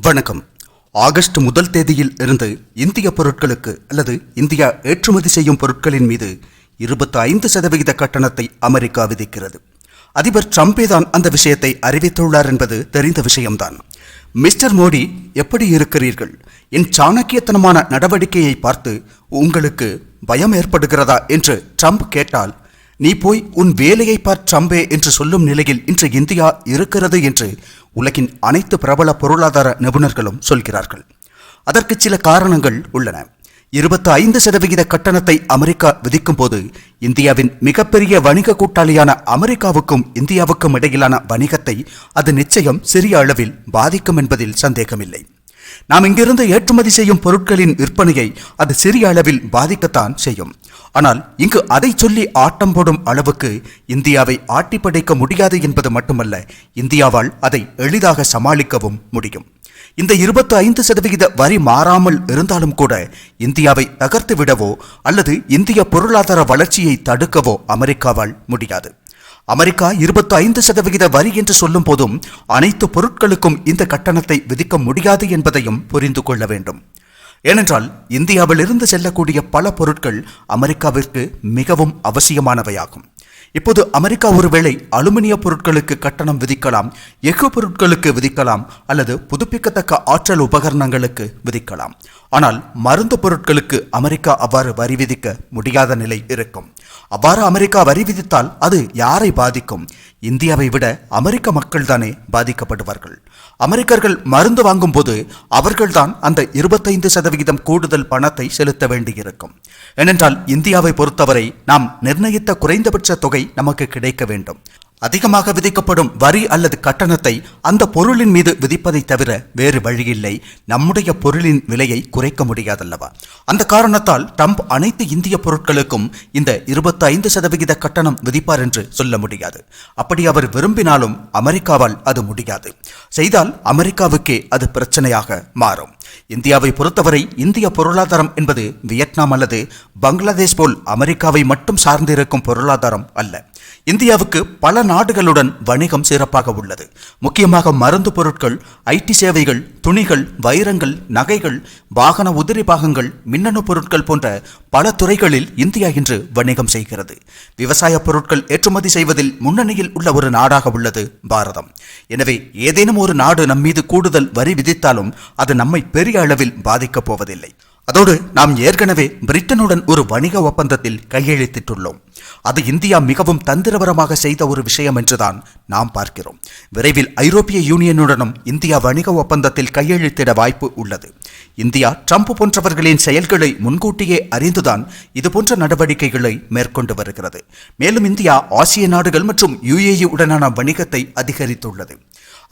வணக்கம். ஆகஸ்ட் முதல் தேதியில் இருந்து இந்திய பொருட்களுக்கு அல்லது இந்தியா ஏற்றுமதி செய்யும் பொருட்களின் மீது இருபத்தி ஐந்து சதவிகித கட்டணத்தை அமெரிக்கா விதிக்கிறது. அதிபர் ட்ரம்பே தான் அந்த விஷயத்தை அறிவித்துள்ளார் என்பது தெரிந்த விஷயம்தான். மிஸ்டர் மோடி எப்படி இருக்கிறீர்கள்? என் சாணக்கியத்தனமான நடவடிக்கையை பார்த்து உங்களுக்கு பயம் ஏற்படுகிறதா? என்று ட்ரம்ப் கேட்டால் நீ போய் உன் வேலையை பார் ட்ரம்பே என்று சொல்லும் நிலையில் இன்று இந்தியா இருக்கிறது என்று உலகின் அனைத்து பிரபல பொருளாதார நிபுணர்களும் சொல்கிறார்கள். அதற்கு சில காரணங்கள் உள்ளன. இருபத்தி ஐந்து சதவிகித கட்டணத்தை அமெரிக்கா விதிக்கும் போது இந்தியாவின் மிகப்பெரிய வணிக கூட்டாளியான அமெரிக்காவுக்கும் இந்தியாவுக்கும் இடையிலான வணிகத்தை அது நிச்சயம் சிறிய அளவில் பாதிக்கும் என்பதில் சந்தேகமில்லை. நாம் இங்கிருந்து ஏற்றுமதி செய்யும் பொருட்களின் விற்பனையை அது சிறிய அளவில் பாதிக்கத்தான் செய்யும். ஆனால் இங்கு அதை சொல்லி ஆட்டம் போடும் அளவுக்கு இந்தியாவை ஆட்டி படைக்க முடியாது என்பது மட்டுமல்ல இந்தியாவால் அதை எளிதாக சமாளிக்கவும் முடியும். இந்த இருபத்தி ஐந்து சதவிகித வரி மாறாமல் இருந்தாலும் கூட இந்தியாவை தகர்த்து விடவோ அல்லது இந்திய பொருளாதார வளர்ச்சியை தடுக்கவோ அமெரிக்காவால் முடியாது. அமெரிக்கா இருபத்தி ஐந்து சதவிகித வரி என்று சொல்லும் போதும் அனைத்து பொருட்களுக்கும் இந்த கட்டணத்தை விதிக்க முடியாது என்பதையும் புரிந்து கொள்ள வேண்டும். ஏனென்றால் இந்தியாவிலிருந்து செல்லக்கூடிய பல பொருட்கள் அமெரிக்காவிற்கு மிகவும் அவசியமானவையாகும். இப்போது அமெரிக்கா ஒருவேளை அலுமினிய பொருட்களுக்கு கட்டணம் விதிக்கலாம் எஃகு பொருட்களுக்கு விதிக்கலாம் அல்லது புதுப்பிக்கத்தக்க ஆற்றல் உபகரணங்களுக்கு விதிக்கலாம். ஆனால் மருந்து பொருட்களுக்கு அமெரிக்கா அவ்வாறு வரி விதிக்க முடியாத நிலை இருக்கும். அவ்வாறு அமெரிக்கா வரி விதித்தால் அது யாரை பாதிக்கும்? இந்தியாவை விட அமெரிக்க மக்கள் தானே பாதிக்கப்படுவார்கள். அமெரிக்கர்கள் மருந்து வாங்கும்போது அவர்கள்தான் அந்த இருபத்தைந்து சதவிகிதம் கூடுதல் பணத்தை செலுத்த வேண்டியிருக்கும். ஏனென்றால் இந்தியாவை பொறுத்தவரை நாம் நிர்ணயித்த குறைந்தபட்ச தொகை நமக்கு கிடைக்க வேண்டும். அதிகமாக விதிக்கப்படும் வரி அல்லது கட்டணத்தை அந்த பொருளின் மீது விதிப்பதை தவிர வேறு வழியில்லை. நம்முடைய பொருளின் விலையை குறைக்க முடியாதல்லவா? அந்த காரணத்தால் ட்ரம்ப் அனைத்து இந்திய பொருட்களுக்கும் இந்த இருபத்தைந்து சதவிகித கட்டணம் விதிப்பார் என்று சொல்ல முடியாது. அப்படி அவர் விரும்பினாலும் அமெரிக்காவால் அது முடியாது. செய்தால் அமெரிக்காவுக்கே அது பிரச்சனையாக மாறும். இந்தியாவை பொறுத்தவரை இந்திய பொருளாதாரம் என்பது வியட்நாம் அல்லது பங்களாதேஷ் போல் அமெரிக்காவை மட்டும் சார்ந்திருக்கும் பொருளாதாரம் அல்ல. இந்தியாவுக்கு பல நாடுகளுடன் வணிகம் சிறப்பாக உள்ளது. முக்கியமாக மருந்து பொருட்கள் ஐடி சேவைகள் துணிகள் வைரங்கள் நகைகள் வாகன உதிரி பாகங்கள் மின்னணு பொருட்கள் போன்ற பல துறைகளில் இந்தியா இன்று வணிகம் செய்கிறது. விவசாய பொருட்கள் ஏற்றுமதி செய்வதில் முன்னணியில் உள்ள ஒரு நாடாக உள்ளது பாரதம். எனவே ஏதேனும் ஒரு நாடு நம் மீது கூடுதல் வரி விதித்தாலும் அது நம்மை பெரிய அளவில் பாதிக்கப் போவதில்லை. அதோடு நாம் ஏற்கனவே பிரிட்டனுடன் ஒரு வணிக ஒப்பந்தத்தில் கையெழுத்திட்டுள்ளோம். அது இந்தியா மிகவும் தந்திரபரமாக செய்த ஒரு விஷயம் என்றுதான் நாம் பார்க்கிறோம். விரைவில் ஐரோப்பிய யூனியனுடனும் இந்தியா வணிக ஒப்பந்தத்தில் கையெழுத்திட வாய்ப்பு உள்ளது. இந்தியா ட்ரம்ப் போன்றவர்களின் செயல்களை முன்கூட்டியே அறிந்துதான் இதுபோன்ற நடவடிக்கைகளை மேற்கொண்டு வருகிறது. மேலும் இந்தியா ஆசிய நாடுகள் மற்றும் யுஏஇ உடனான வணிகத்தை அதிகரித்துள்ளது.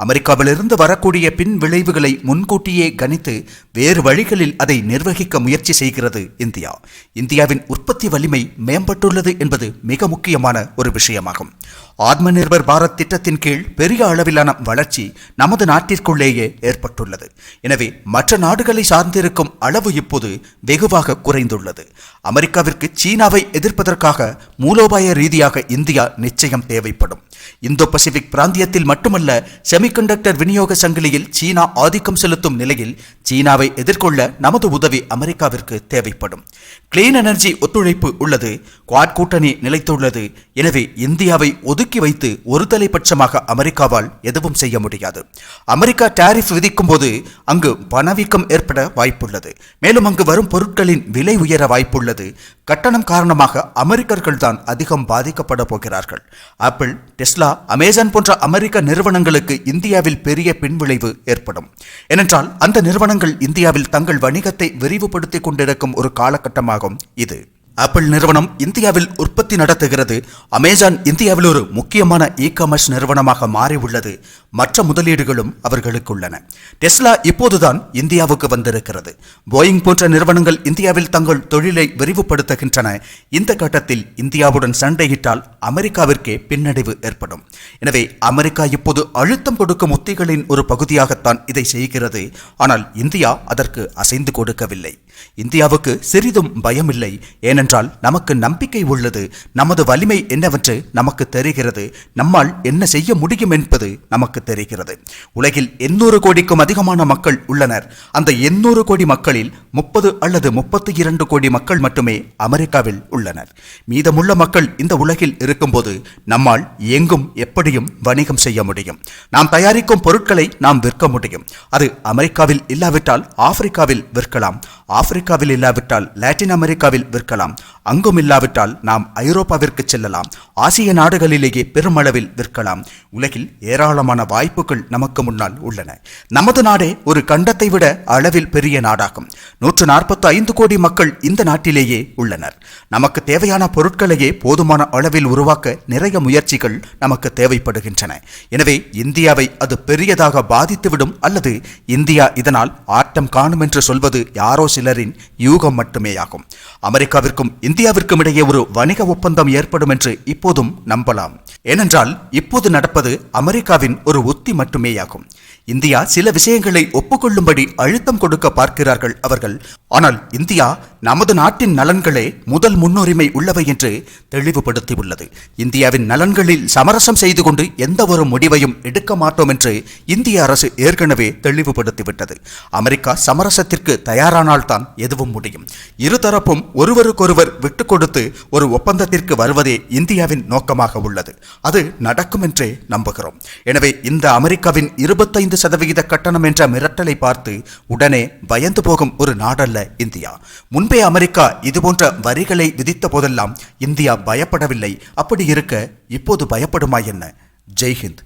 அமெரிக்காவிலிருந்து வரக்கூடிய பின் விளைவுகளை முன்கூட்டியே கணித்து வேறு வழிகளில் அதை நிர்வகி நிர்வகிக்க முயற்சி செய்கிறது இந்தியா. இந்தியாவின் உற்பத்தி வலிமை மேம்பட்டுள்ளது என்பது மிக முக்கியமான ஒரு விஷயமாகும். ஆத்ம நிர்பர் பாரத் திட்டத்தின் கீழ் பெரிய அளவிலான வளர்ச்சி நமது நாட்டிற்குள்ளேயே ஏற்பட்டுள்ளது. எனவே மற்ற நாடுகளை சார்ந்திருக்கும் அளவு இப்போது வெகுவாக குறைந்துள்ளது. அமெரிக்காவிற்கு சீனாவை எதிர்ப்பதற்காக மூலோபாய ரீதியாக இந்தியா நிச்சயம் தேவைப்படும். இந்தோ பசிபிக் பிராந்தியத்தில் மட்டுமல்ல செமிகண்டக்டர் விநியோக சங்கிலியில் சீனா ஆதிக்கம் செலுத்தும் நிலையில் சீனாவை எதிர்கொள்ள நமது உதவி அமெரிக்காவிற்கு தேவைப்படும். கிளீன் எனர்ஜி ஒத்துழைப்பு உள்ளது குவாட் கூட்டணி நிலைத்துள்ளது. எனவே இந்தியாவை ஒதுக்கி வைத்து ஒருதலைபட்சமாக அமெரிக்காவால் எதுவும் செய்ய முடியாது. அமெரிக்கா டாரிஃப் விதிக்கும் போது அங்கு பணவீக்கம் ஏற்பட வாய்ப்புள்ளது. மேலும் அங்கு வரும் பொருட்களின் விலை உயர வாய்ப்புள்ளது. கட்டணம் காரணமாக அமெரிக்கர்கள் தான் அதிகம் பாதிக்கப்பட போகிறார்கள். ஆப்பிள் டெஸ்லா அமேசான் போன்ற அமெரிக்க நிறுவனங்களுக்கு இந்தியாவில் பெரிய பின்விளைவு ஏற்படும். ஏனென்றால் அந்த நிறுவனங்கள் இந்தியாவில் தங்கள் வணிகத்தை விரிவுபடுத்திக் கொண்டிருக்கும் ஒரு காலகட்டமாகும் இது. ஆப்பிள் நிறுவனம் இந்தியாவில் உற்பத்தி நடத்துகிறது. அமேசான் இந்தியாவில் ஒரு முக்கியமான இ காமர்ஸ் நிறுவனமாக மாறி உள்ளது மற்ற முதலீடுகளும் அவர்களுக்கு உள்ளன டெஸ்லா இப்போதுதான் இந்தியாவுக்கு வந்திருக்கிறது. போயிங் போன்ற நிறுவனங்கள் இந்தியாவில் தங்கள் தொழிலை விரிவுபடுத்துகின்றன. இந்த கட்டத்தில் இந்தியாவுடன் சண்டையிட்டால் அமெரிக்காவிற்கே பின்னடைவு ஏற்படும். எனவே அமெரிக்கா இப்போது அழுத்தம் கொடுக்கும் உத்திகளின் ஒரு பகுதியாகத்தான் இதை செய்கிறது. ஆனால் இந்தியா அதற்கு அசைந்து கொடுக்கவில்லை. இந்தியாவுக்கு சிறிதும் பயமில்லை. ஏனென்றால் நமக்கு நம்பிக்கை உள்ளது. நமது வலிமை என்னவென்று நமக்கு தெரிகிறது. நம்மால் என்ன செய்ய முடியும் என்பது நமக்கு தெரிகிறது. உலகில் எண்ணூறு கோடிக்கும் அதிகமான மக்கள் உள்ளனர். அந்த எண்ணூறு கோடி மக்களில் முப்பது அல்லது முப்பத்தி இரண்டு கோடி மக்கள் மட்டுமே அமெரிக்காவில் உள்ளனர். மீதமுள்ள மக்கள் இந்த உலகில் இருக்கும்போது நம்மால் எங்கும் எப்படியும் வணிகம் செய்ய முடியும். நாம் தயாரிக்கும் பொருட்களை நாம் விற்க முடியும். அது அமெரிக்காவில் இல்லாவிட்டால் ஆப்பிரிக்காவில் விற்கலாம். ஆப்பிரிக்காவில் இல்லாவிட்டால் லாட்டின் அமெரிக்காவில் விற்கலாம். அங்கும் இல்லாவிட்டால் நாம் ஐரோப்பாவிற்கு செல்லலாம். ஆசிய நாடுகளிலேயே பெருமளவில் விற்கலாம். உலகில் ஏராளமான வாய்ப்புகள் நமக்கு முன்னால் உள்ளன. நமது நாடே ஒரு கண்டத்தை விட அளவில் பெரிய நாடாகும். நூற்று நாற்பத்தி ஐந்து கோடி மக்கள் இந்த நாட்டிலேயே உள்ளனர். நமக்கு தேவையான பொருட்களையே போதுமான அளவில் உருவாக்க நிறைய முயற்சிகள் நமக்கு தேவைப்படுகின்றன. எனவே இந்தியாவை அது பெரியதாக பாதித்துவிடும் அல்லது இந்தியா இதனால் ஆட்டம் காணும் என்று சொல்வது யாரோ சிலரின் யூகம் மட்டுமேயாகும். அமெரிக்காவிற்கும் இந்தியாவிற்கும் இடையே ஒரு வணிக ஒப்பந்தம் ஏற்படும் என்று இப்போதும் நம்பலாம். ஏனென்றால் இப்போது நடப்பது அமெரிக்காவின் ஒரு உத்தி மட்டுமேயாகும். இந்தியா சில விஷயங்களை ஒப்புக்கொள்ளும்படி அழுத்தம் கொடுக்க பார்க்கிறார்கள் அவர்கள். ஆனால் இந்தியா நமது நாட்டின் நலன்களே முதல் முன்னுரிமை உள்ளவை என்று தெளிவுபடுத்தியுள்ளது. இந்தியாவின் நலன்களில் சமரசம் செய்து கொண்டு எந்த ஒரு முடிவையும் எடுக்க மாட்டோம் என்று இந்திய அரசு ஏற்கனவே தெளிவுபடுத்திவிட்டது. அமெரிக்கா சமரசத்திற்கு தயாரானால்தான் தான் எதுவும் முடியும். இருதரப்பும் ஒருவருக்கொருவர் விட்டு கொடுத்து ஒரு ஒப்பந்தத்திற்கு வருவதே இந்தியாவின் நோக்கமாக உள்ளது. அது நடக்கும் என்றே நம்புகிறோம். எனவே இந்த அமெரிக்காவின் இருபத்தைந்து சதவிகித கட்டணம் என்ற மிரட்டலை பார்த்து உடனே பயந்து போகும் ஒரு நாடல்ல இந்தியா. முன்பே அமெரிக்கா இதுபோன்ற வரிகளை விதித்த போதெல்லாம் இந்தியா பயப்படவில்லை. அப்படி இருக்க இப்போது பயப்படுமா என்ன? ஜெய்ஹிந்த்.